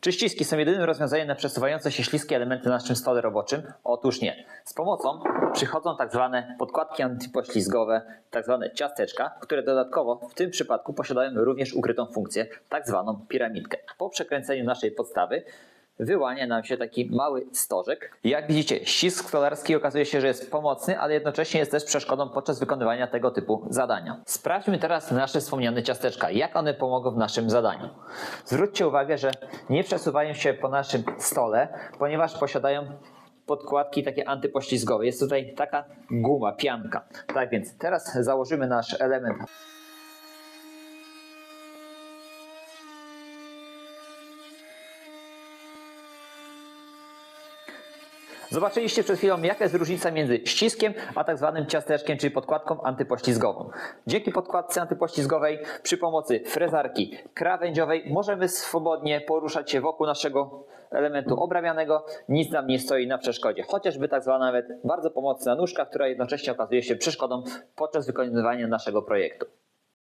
Czy ściski są jedynym rozwiązaniem na przesuwające się śliskie elementy na naszym stole roboczym? Otóż nie. Z pomocą przychodzą tak zwane podkładki antypoślizgowe, tak zwane ciasteczka, które dodatkowo w tym przypadku posiadają również ukrytą funkcję, tak zwaną piramidkę. Po przekręceniu naszej podstawy wyłania nam się taki mały stożek. Jak widzicie, ścisk stolarski okazuje się, że jest pomocny, ale jednocześnie jest też przeszkodą podczas wykonywania tego typu zadania. Sprawdźmy teraz nasze wspomniane ciasteczka, jak one pomogą w naszym zadaniu. Zwróćcie uwagę, że nie przesuwają się po naszym stole, ponieważ posiadają podkładki takie antypoślizgowe. Jest tutaj taka guma, pianka. Tak więc teraz założymy nasz element Zobaczyliście przed chwilą, jaka jest różnica między ściskiem a tak zwanym ciasteczkiem, czyli podkładką antypoślizgową. Dzięki podkładce antypoślizgowej przy pomocy frezarki krawędziowej możemy swobodnie poruszać się wokół naszego elementu obrabianego. Nic nam nie stoi na przeszkodzie. Chociażby tak zwana nawet bardzo pomocna nóżka, która jednocześnie okazuje się przeszkodą podczas wykonywania naszego projektu.